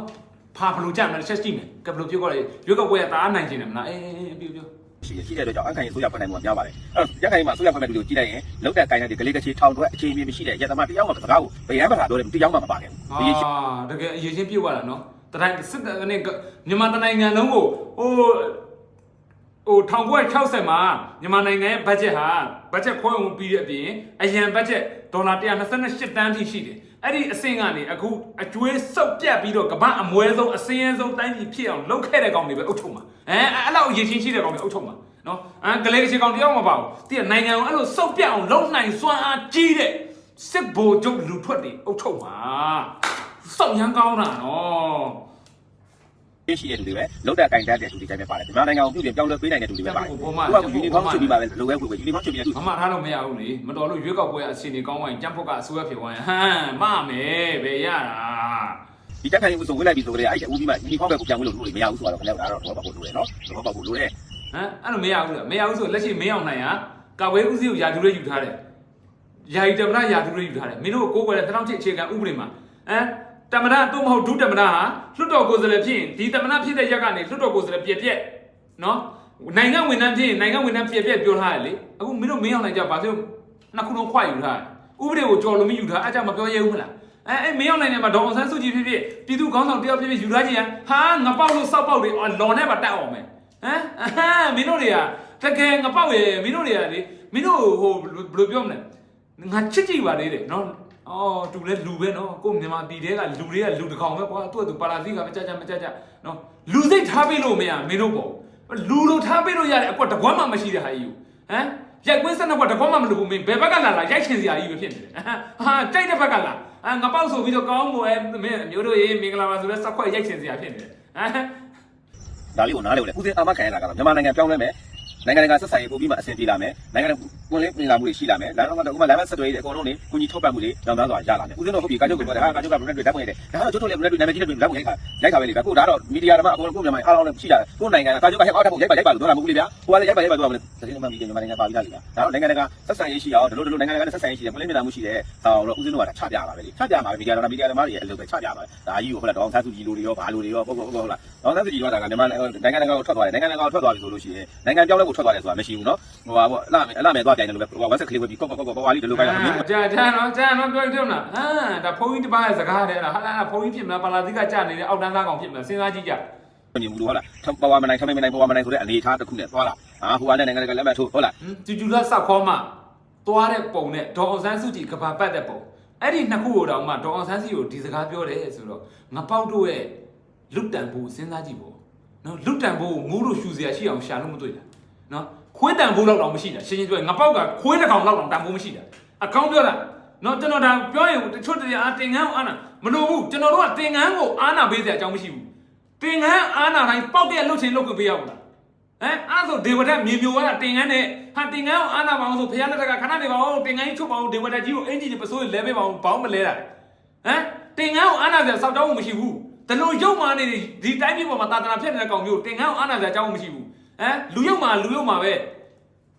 ဖာဘလို့ကြမ်းတယ်ချက်ကြည့်မယ်ကဘလို့ပြောကြတယ်ရွက်ကပွဲတားနိုင်ခြင်းတယ်မလားအေးအေးပြောပြော ရှိရှိတဲ့အတွက်ကြောင့်အခန့်ရင်ဆိုရဖွင့်နိုင်မှုများပါတယ်အဲ့တော့ရက်ခိုင်မှာဆိုရဖွင့်မဲ့လူကိုကြည့်လိုက်ရင်လောက်တဲ့ကိုင်းတဲ့ဒီကလေးကချီထောင်ထွက်အခြေအမြင်မရှိတဲ့ရတမတရားမှစကားကိုဘယ်ရမ်းမှလာပြောတယ်တရားမှမပါခဲ့ဘူးဒီရှိအာတကယ်အရေးချင်းပြတ်သွားတာနော်တတိုင်းစစ်တပ်ကနေမြန်မာတနိုင်ငံလုံးကိုဟိုဟို1960မှာမြန်မာနိုင်ငံရဲ့ဘတ်ဂျက်ဟာဘတ်ဂျက်ခွဲဝင်ပြီးတဲ့အပြင်အရန်ဘတ်ဂျက်ဒေါ်လာ128တန်းထိရှိတယ် အဲ့ဒီအဆင့်ကနေအခုအကျွေးစုပ်ပြတ်ပြီးတော့ကမ္ဘာအမွဲဆုံးအစင်းရဲဆုံးတိုင်းပြည်ဖြစ်အောင်လုပ်ခဲ့တဲ့ကောင်တွေပဲအုပ်ချုပ်မှာအဲအဲ့လောက်အရေးချင်းရှိတဲ့ကောင်တွေအုပ်ချုပ်မှာနော်အဲကလေးကချေကောင်တယောက်မပါဘူးတည့်နိုင်ငံကိုအဲ့လိုစုပ်ပြတ်အောင်လုပ်နိုင်စွမ်းအားကြီးတဲ့စစ်ဘိုလ်ချုပ်လူထွက်တွေအုပ်ချုပ်မှာစောင့်ရမ်းကောင်းတာနော် ရှိတဲ့လူတွေပဲလောက်တဲ့ကိုင်းတတ်တဲ့လူတွေတိုင်းပဲပါတယ်မြန်မာနိုင်ငံကိုပြုပြင်ပြောင်းလဲပေးနိုင်တဲ့လူတွေပဲပါတယ်သူကယူနီဖောင်းချွတ်ပြီးပါပဲလိုပဲဖွယ်ပဲယူနီဖောင်းချွတ်ပြီးတဲ့လူမမထားလို့မရဘူးလေမတော်လို့ရွေးကောက်ပွဲအစီအနေကောင်းသွားရင်ကြမ်းဖုတ်ကအစိုးရဖြစ်သွားရင်ဟမ်မမယ်ဘယ်ရတာဒီတက်ခိုင်ဦးဆိုဝင်လိုက်ပြီဆိုကြတဲ့အဲ့ဦးပြီးမှယူနီဖောင်းပဲကိုပြောင်းလို့လို့မရဘူးဆိုတော့ခင်ဗျားတို့တော့တော့ပေါ့လို့ရနော်တော့ပေါ့လို့ရတယ်ဟမ်အဲ့လိုမရဘူးလားမရဘူးဆိုလက်ရှိမင်းအောင်နိုင်ဟာကာဝေးဦးစီးကိုယာတူရဲယူထားတယ်ယာယီတမရယာတူရဲယူထားတယ်မင်းတို့ကိုကိုယ်ကလည်းတောင်းချစ်အခြေခံဥပဒေမှာဟမ် တမရတော့မဟုတ်ဒုတမရဟာလွတ်တော်ကိုယ်စားလှယ်ဖြစ်ရင်ဒီတမရဖြစ်တဲ့ရက်ကနေလွတ်တော်ကိုယ်စားလှယ်ပြည့်ပြည့်နော်နိုင်ငံဝန်ထမ်းဖြစ်ရင်နိုင်ငံဝန်ထမ်းပြည့်ပြည့်ပြောထားတယ်လေအခုမင်းတို့မင်းအောင်နိုင်ကြဘာလို့နှစ်ခုလုံးခွာယူထားတယ်ဥပဒေကိုကြော်လို့မယူထားအဲ့ကြောင့်မပြောရဲဘူးမလားအဲအဲမင်းအောင်နိုင်နေမှာဒေါအောင်ဆန်းစုကြည်ဖြစ်ဖြစ်ပြည်သူခေါင်းဆောင်တယောက်ဖြစ်ဖြစ်ယူထားခြင်းဟာငပေါက်လို့စောက်ပေါက်တွေအော်လော်နဲ့ပါတက်အောင်မယ်ဟမ်အဟမ်းမင်းတို့တွေကတကယ်ငပေါက်ရယ်မင်းတို့တွေကလေမင်းတို့ဟိုဘယ်လိုပြောမလဲငါချစ်ကြည့်ပါလေတဲ့နော် အော်တူလဲလူပဲနော်ကိုမြန်မာပြည်တဲကလူတွေကလူတစ်ကောင်ပဲကွာသူ့ကသူပါလာသီးကမကြကြမကြကြနော်လူစိတ်ထားပေးလို့မရမင်းတို့ပေါ့လူလိုထားပေးလို့ရတယ်အကွက်တကွမ်းမှမရှိတဲ့ဟာကြီးကိုဟမ်ရိုက်ကွင်းဆက်နှစ်ကွက်တကွမ်းမှမလုပ်ဘူးမင်းဘယ်ဘက်ကလာလာရိုက်ချင်စရာကြီးပဲဖြစ်နေတယ်ဟာကြိုက်တဲ့ဘက်ကလာအာငါပေါက်ဆိုပြီးတော့ကောင်းမို့အဲမင်းမျိုးတို့ရေးမင်္ဂလာပါဆိုလဲစက်ခွက်ရိုက်ချင်စရာဖြစ်နေတယ်ဟမ်ဒါလေးကိုနားလေဦးလေဦးစင်းအာမခံရတာကတော့မြန်မာနိုင်ငံပြောင်းလဲမယ် နိုင်ငံတကာဆက်ဆံရေးပို့ပြီးမှအဆင်ပြေလာမယ်နိုင်ငံတော်ဝင်လေးပြင်လာမှုတွေရှိလာမယ်လမ်းတော့ကတော့ဥပမာလမ်းမဆက်သွယ်ရေးအကုန်လုံးနေကုညီထုတ်ပတ်မှုတွေတောင်းတစွာရလာတယ်ဦးစင်းတို့ဟုတ်ပြီကာချုပ်ကပြောတယ်ဟာကာချုပ်ကဘယ်နဲ့တွေ့ဓာတ်ဝင်တယ်ဒါကတော့ကျွတ်ထုတ်လေဘယ်နဲ့တွေ့နာမည်ကြီးနဲ့တွေ့ဓာတ်ဝင်ရိုက်ခါရိုက်ခါပဲလေဗျာကိုဒါတော့မီဒီယာဓမ္မအကုန်လုံးကိုမြန်မာအားလုံးလည်းရှိလာတယ်ကိုနိုင်ငံကကာချုပ်ကဟဲ့အောက်ထပ်ဖို့ရိုက်ပါရိုက်ပါလို့ပြောတာမဟုတ်ဘူးလေဗျာဟိုကလည်းရိုက်ပါရိုက်ပါပြောတာမလဲသတင်းမှမီဒီယာမြန်မာနိုင်ငံပါပြီးသားလေဗျာဒါတော့နိုင်ငံတကာဆက်ဆံရေးရှိအောင်ဒီလိုဒီလိုနိုင်ငံတကာနဲ့ဆက်ဆံရေးရှိတယ်မလေးမြင်လာမှုရှိတယ်ဒါတော့ဦးစင်းတို့ကချပြပါပဲလေချပြပါပဲမီဒီယာဓမ္မမီဒီယာဓမ္မတွေရဲ့အလုပ်ပဲချပြပါပဲဒါကြီးကိုဟုတ်လားဒေါအောင်ဆန်းစုကြည်လူတွေရောဘာလူတွေရောပုဂ္ဂိုလ်ဟုတ်လားဒေါအောင်ဆန်းစုကြည်ကဒါကမြန်မာနိုင်ငံတကာကိုထွက်သွားတယ်နိုင်ငံတကာကိုထွက်သွားပြီဆိုလို့ရှိရင်နိုင်ငံပြောင်းလဲကိုထွက်သွားတယ်ဆိုတာမရှိဘူးနော်ဟိုပါပေါ့အလှမယ်အလှမယ်သွားပြိုင်တယ်လို့ပဲဝက်ဆက်ကလေးဝက်ပြီးကော့ကော့ကော့ကော့ဝါလီဒီလိုကိုင်းတာမင်းကြာကြာနော်ကြာနော်ပြောကြည့်မလားဟမ်ဒါဖုန်းကြီးတစ်ပါးရဲ့စကားတဲ့လားဟာလားဖုန်းကြီးဖြစ်မလားပါလာသီကကြာနေတဲ့အောက်တန်းသားကောင်ဖြစ်မလားစဉ်းစားကြည့်ကြမြင်ဘူးလို့ဟုတ်လားထပဝါမနိုင်ထမမနိုင်ပဝါမနိုင်ဆိုတဲ့အနေအထားတစ်ခုနဲ့သွားလာအာဟိုကလည်းနိုင်ငံတကာလက်မှတ်ထိုးဟုတ်လားဟမ်ကျူကျူလာစောက်ခေါ်မှသွားတဲ့ပုံနဲ့ဒေါ်အောင်ဆန်းစုကြည်ကဘာပတ်တဲ့ပုံအဲ့ဒီနှစ်ခုကိုတောင်မှဒေါ်အောင်ဆန်းစုကြည်ကိုဒီစကားပြောတယ်ဆိုတော့ငပေါက်တို့ရဲ့လွတ်တန်ဖို့စဉ်းစားကြည့်ပေါ့နော်လွတ်တန်ဖို့ငိုးလို့ရှူစရာရှိအောင်ရှာလို့မတွေ့တာ နော်ခွေးတန်ဖို့လောက်တော့မရှိတာရှင်းရှင်းပြောရင်ငပေါက်ကခွေးတစ်ကောင်လောက်တော့တန်ဖို့မရှိတာအကောင်းပြောတာနော်ကျွန်တော်ဒါပြောရင်တချို့တရားတင်ငန်းကိုအားနာမလို့ဘူးကျွန်တော်တို့ကတင်ငန်းကိုအားနာပေးစရာအကြောင်းမရှိဘူးတင်ငန်းအားနာတိုင်းပေါက်တဲ့လှုပ်ချင်လှုပ်ခွင့်ပေးရဘူးလားဟမ်အဲ့ဆိုဒေဝဒတ်မြေပြိုရတာတင်ငန်းနဲ့ဟာတင်ငန်းအောင်အာနာပါအောင်ဆိုဖခင်လက်ထက်ကခဏနေပါအောင်တင်ငန်းကြီးချုပ်ပါအောင်ဒေဝဒတ်ကြီးကိုအင်ဂျီတွေပစိုးလဲပေးပါအောင်ဘောင်းမလဲတာဟမ်တင်ငန်းအောင်အာနာစရာစောက်တောင်းမှုမရှိဘူးတလို့ရုပ်မာနေဒီတိုင်းပြည်ပေါ်မှာတာတနာဖြစ်နေတဲ့ကောင်မျိုးတင်ငန်းအောင်အာနာစရာအကြောင်းမရှိဘူး ဟမ်လူရုပ်မာလူရုပ်မာပဲ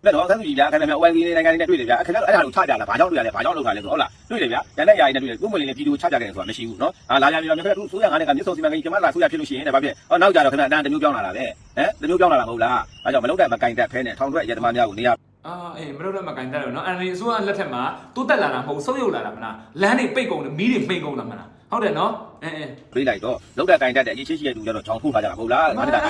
လက်တော့ဆန်းစုကြည်ဗျာခင်ဗျာ ONG နိုင်ငံတွေနဲ့တွေ့တယ်ဗျာခင်ဗျာအဲ့ဒါကိုချကြလားဘာကြောင့်တွေ့ရလဲဘာကြောင့်လောက်တာလဲဆိုဟုတ်လားတွေ့တယ်ဗျာရန်တဲ့ຢာရီနဲ့တွေ့တယ်ကိုမလေးနဲ့ဗီဒီယိုချကြတယ်ဆိုတာမရှိဘူးနော်အာလာကြပြီတော့ခင်ဗျာသူဆိုရငါနဲ့ကမြစ်စုံစီမံကိန်းကျမလာဆိုရဖြစ်လို့ရှိရင်တဲ့ဘာဖြစ်ဟောနောက်ကြတော့ခင်ဗျာအတန်းတစ်မျိုးပြောင်းလာတာပဲဟမ်တစ်မျိုးပြောင်းလာတာမဟုတ်လားအဲကြောင့်မလုပ်တဲ့မကင်တက်ဖဲနဲ့ထောင်ထွက်ရတမများကိုနေရအာအေးမလို့တော့မကန်တတ်တော့နော်အန်ရီအစိုးရလက်ထက်မှာတိုးတက်လာတာမဟုတ်ဆုပ်ယုပ်လာတာမလားလမ်းတွေပိတ်ကုန်တယ်မီးတွေမှိန်ကုန်တာမလား ဟုတ်တယ်နော်အဲအဲပြေးလိုက်တော့လုပ်တဲ့ကင်တက်တဲ့အရေးရှိရှိရဲ့သူကြတော့ဂျောင်းဖုတ်ထားကြတာမဟုတ်လားငါတက်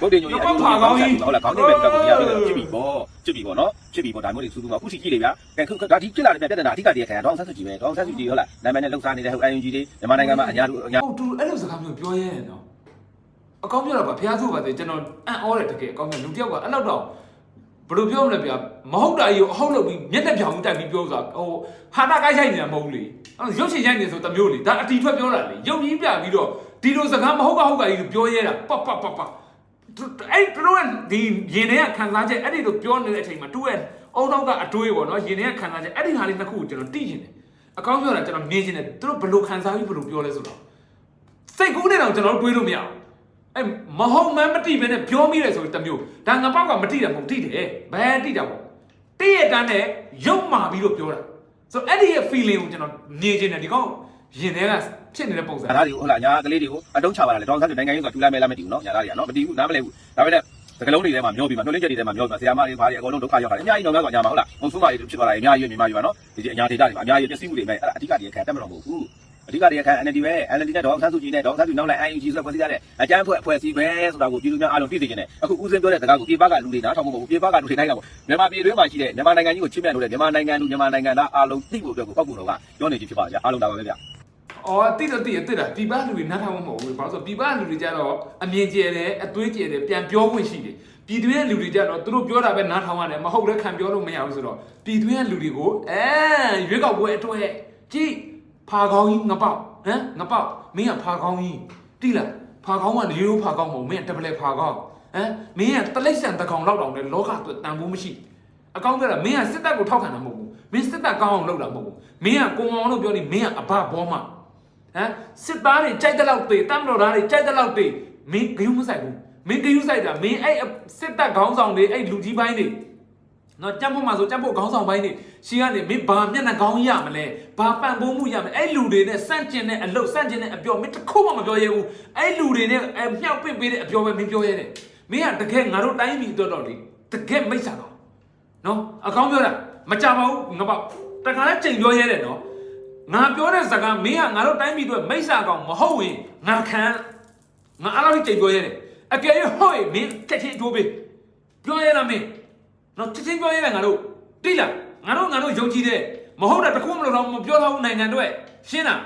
ဘုဒ္ဓညိုကြီးဟုတ်လားခေါင်းကြီးပဲပြတ်ကိုရပြီချစ်ပြီပေါ့ချစ်ပြီပေါ့နော်ချစ်ပြီပေါ့ဒါမျိုးတွေစူးစူးမှာခုစီကြည့်လေဗျာကဲခုဒါဒီဖြစ်လာတဲ့ပြဿနာအဓိကတည်းကခံရတော့ဆန်းစုကြည်ပဲတော့ဆန်းစုကြည်ဟုတ်လားနာမည်နဲ့လှုပ်ရှားနေတဲ့ဟို IUG တွေမြန်မာနိုင်ငံမှာအများအများဟုတ်တူအဲ့လိုစကားမျိုးပြောရဲတယ်နော်အကောင်းပြောတာပါဖျားစုပါသေးကျွန်တော်အံ့ဩတယ်တကယ်အကောင်းပြောလူတယောက်ကအဲ့လောက်တော့ ဘယ်လိုပြောမလဲဗျာမဟုတ်တာကြီးကိုအဟုတ်လုပ်ပြီးမျက်နှာပြောင်တိုက်ပြီးပြောဆိုတာဟိုဟာနာကိုက်ဆိုင်နေတာမဟုတ်လေအဲ့ရုပ်ရှင်ရိုက်နေဆိုတမျိုးလေဒါအတီထွက်ပြောတာလေရုပ်ကြီးပြပြီးတော့ဒီလိုစကားမဟုတ်ကဟုတ်ကကြီးပြောရဲတာပတ်ပတ်ပတ်ပတ်အဲ့တို့ကဒီရင်ထဲကခံစားချက်အဲ့ဒီလိုပြောနေတဲ့အချိန်မှာသူ့ရဲ့အုံတော့ကအတွေးပေါ့နော်ရင်ထဲကခံစားချက်အဲ့ဒီဟာလေးတစ်ခုကိုကျွန်တော်သိကျင်တယ်အကောင်းပြောတာကျွန်တော်မြင်ကျင်တယ်သူတို့ဘယ်လိုခံစားပြီးဘယ်လိုပြောလဲဆိုတော့စိတ်ကူးနေတော့ကျွန်တော်တို့တွေးလို့မရဘူး အဲမဟုတ်မှန်းမတိပဲနဲ့ပြောမိတယ်ဆိုရင်တစ်မျိုးဒါငါပေါက်ကမတိတယ်မဟုတ်တိတယ်ဘယ်တိတာပေါ့တိရတန်းနဲ့ရုပ်မာပြီးတော့ပြောတာဆိုအဲ့ဒီရဲ့ feeling ကိုကျွန်တော်နေချင်တယ်ဒီကောင်ရင်ထဲကဖြစ်နေတဲ့ပုံစံညာသားတွေဟုတ်လားညာကလေးတွေကိုအတုံးချပါလားတောင်းစားတွေနိုင်ငံရေးဆိုတာထူလိုက်မဲလားမသိဘူးနော်ညာသားတွေကနော်မသိဘူးနားမလဲဘူးဒါပေမဲ့စကလုံးတွေထဲမှာမျောပြီးမှနှုတ်လင်းချက်တွေထဲမှာမျောပြီးမှဆရာမတွေဘာတွေအကုန်လုံးဒုက္ခရောက်တာအများကြီးတော့များကညာမှာဟုတ်လားမုံဆုမတွေဖြစ်သွားတာအများကြီးမြန်မာပြည်မှာနော်ဒီအညာဒေတာတွေမှာအများကြီးပျက်စီးမှုတွေမဲ့အဲ့ဒါအဓိကတည်းကခံတက်မလို့မဟုတ်ဘူး အဓိကတည်းကခံ NLD ပဲ NLD နဲ့ဒေါအောင်ဆန်းစုကြည်နဲ့ဒေါအောင်ဆန်းစုကြည်နောက်လိုက် IUG ဆိုဖွဲ့စည်းရတဲ့အကြမ်းဖွဲ့အဖွဲ့အစည်းပဲဆိုတာကိုပြည်သူများအားလုံးသိသိကျင်တယ်အခုဦးစင်းပြောတဲ့စကားကိုပြေပါကလူတွေနားထောင်ဖို့မဟုတ်ဘူးပြေပါကလူတွေတိုင်းကပေါ့မြန်မာပြည်တွင်းမှာရှိတဲ့မြန်မာနိုင်ငံကြီးကိုချစ်မြတ်လို့တဲ့မြန်မာနိုင်ငံလူမြန်မာနိုင်ငံသားအားလုံးသိဖို့အတွက်ကိုပောက်ကူတော့ကပြောနေချင်ဖြစ်ပါကြအားလုံးဒါပါပဲဗျအော်တိတော့တိရတိတာဒီပါလူတွေနားထောင်မှာမဟုတ်ဘူးဘာလို့ဆိုဒီပါလူတွေကြတော့အမြင်ကျဲတယ်အသွေးကျဲတယ်ပြန်ပြောခွင့်ရှိတယ်ပြည်တွင်းရဲ့လူတွေကြတော့သူတို့ပြောတာပဲနားထောင်ရတယ်မဟုတ်လည်းခံပြောလို့မရဘူးဆိုတော့ပြည်တွင်းရဲ့လူတွေကိုအဲရွေးကောက်ပွဲအတွက်ကြည့် ဖာကောင်းကြီးငပေါက်ဟမ်ငပေါက်မင်းကဖာကောင်းကြီးတိလားဖာကောင်းကနေရိုးဖာကောင်းမဟုတ်မင်းကတပလက်ဖာကောင်းဟမ်မင်းကတလိမ့်ဆန်တကောင်လောက်တောင်လဲလောကအတွက်တန်ဖိုးမရှိအကောင်းကြတာမင်းကစစ်တပ်ကိုထောက်ခံတာမဟုတ်ဘူးမင်းစစ်တပ်ကောင်းအောင်လုပ်တာမဟုတ်ဘူးမင်းကကိုအောင်လို့ပြောနေမင်းကအဘဘောမှာဟမ်စစ်သားတွေကြိုက်တဲ့လောက်သေးတမ်တော်သားတွေကြိုက်တဲ့လောက်သေးမင်းဂယုမဆိုင်ဘူးမင်းဂယုဆိုင်တာမင်းအဲ့စစ်တပ်ခေါင်းဆောင်တွေအဲ့လူကြီးပိုင်းတွေ နော်ကြမ်းဖို့မှာဆိုကြမ်းဖို့ခေါင်းဆောင်ပိုင်းတွေရှင်းကနေမင်းဘာမျက်နှာခေါင်းရမလဲဘာပန့်ပိုးမှုရမလဲအဲ့လူတွေနဲ့စန့်ကျင်တဲ့အလုပ်စန့်ကျင်တဲ့အပြောမင်းတစ်ခုမှမပြောရဘူးအဲ့လူတွေနဲ့အမြောက်ပင့်ပေးတဲ့အပြောပဲမင်းပြောရတယ်မင်းကတကယ်ငါတို့တိုင်းပြည်အတွက်တော့လေတကယ်မိတ်ဆာကောင်နော်အကောင်းပြောတာမကြပါဘူးငါပေါ့တခါလဲချိန်ပြောရတယ်နော်ငါပြောတဲ့စကားမင်းကငါတို့တိုင်းပြည်အတွက်မိစ္ဆာကောင်မဟုတ်ရင်ငါခံငါအားလုံးကြိတ်ပြောရတယ်အကယ်၍ဟုတ်ရင်မင်းချက်ချင်းတိုးပေးပြောရလားမင်း နော်ချက်ချင်းပြောရတယ်ငါတို့တိလားငါတို့ငါတို့ယုံကြည်တယ်မဟုတ်တာတခုမှမလုပ်တော့မပြောတော့ဘူးနိုင်ငံအတွက်ရှင်းလား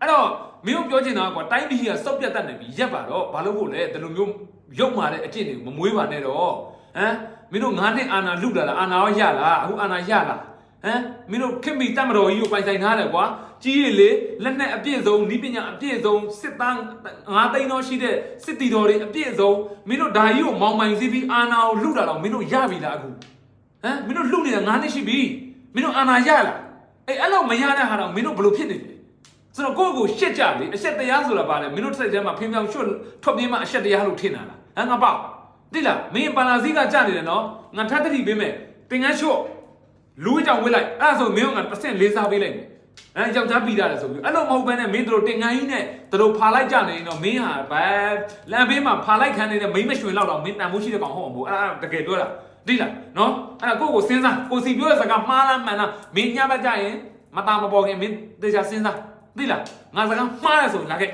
အဲ့တော့မင်းတို့ပြောချင်တာကွာတိုင်းပြည်ကစောက်ပြတ်တတ်နေပြီရက်ပါတော့ဘာလို့ဖို့လဲဒီလိုမျိုးရုပ်မာတဲ့အကျင့်တွေမမွေးပါနဲ့တော့ဟမ်မင်းတို့ငါးနှစ်အာနာလုလာလားအာနာရောရလားအခုအာနာရလားဟမ်မင်းတို့ခင်မီတက်မတော်ကြီးကိုပိုင်ဆိုင်ထားတယ်ကွာကြီးရလေလက်နဲ့အပြည့်စုံဤပညာအပြည့်စုံစစ်သားငါးသိန်းတော့ရှိတဲ့စစ်တီတော်တွေအပြည့်စုံမင်းတို့ဓာကြီးကိုမောင်မိုင်စီးပြီးအာနာကိုလှုတာတော့မင်းတို့ရပြီလားအခု ဟမ်မင်းတို့လှုနေတာငါးနှစ်ရှိပြီမင်းတို့အာနာရလားအေးအဲ့လိုမရတဲ့ဟာတော့မင်းတို့ဘယ်လိုဖြစ်နေလဲဆိုတော့ကိုယ့်ကိုရှစ်ကြလေအဆက်တရားဆိုတာပါလေမင်းတို့စိတ်ထဲမှာဖင်းပြောင်ရွှတ်ထွက်ပြေးမှအဆက်တရားလို့ထင်တာလားဟမ်ငါပေါ့တိလားမင်းပန္နာစည်းကကြနေတယ်နော်ငါထပ်တတိပေးမယ်တင်ငန်းလျှော့လူကြောင်ဝစ်လိုက်အဲ့ဒါဆိုမင်းကတစ်ဆင့်လေးစားပေးလိုက်မယ်အဲယောက်ျားပြီးတာလေဆိုပြီးအဲ့လိုမဟုတ်ဘဲနဲ့မင်းတို့တင်ငန်းကြီးနဲ့တို့ဖာလိုက်ကြနေရင်တော့မင်းဟာဘယ်လမ်းဘေးမှာဖာလိုက်ခံနေတဲ့မိမ့်မရွှင်လောက်တော့မင်းတန်ဖိုးရှိတဲ့ကောင်ဟုတ်မှာမဟုတ်အဲ့ဒါတကယ်ပြောတာ သိလားနော်အဲ့ဒါကိုယ့်ကိုစဉ်းစားကိုစီပြောတဲ့စကားမှားလားမှန်လားမင်းညဘက်ကြရင်မตาမပေါ်ခင်မင်းတေချာစဉ်းစားသိလားငါစကားမှားတယ်ဆိုရင်လာခဲ့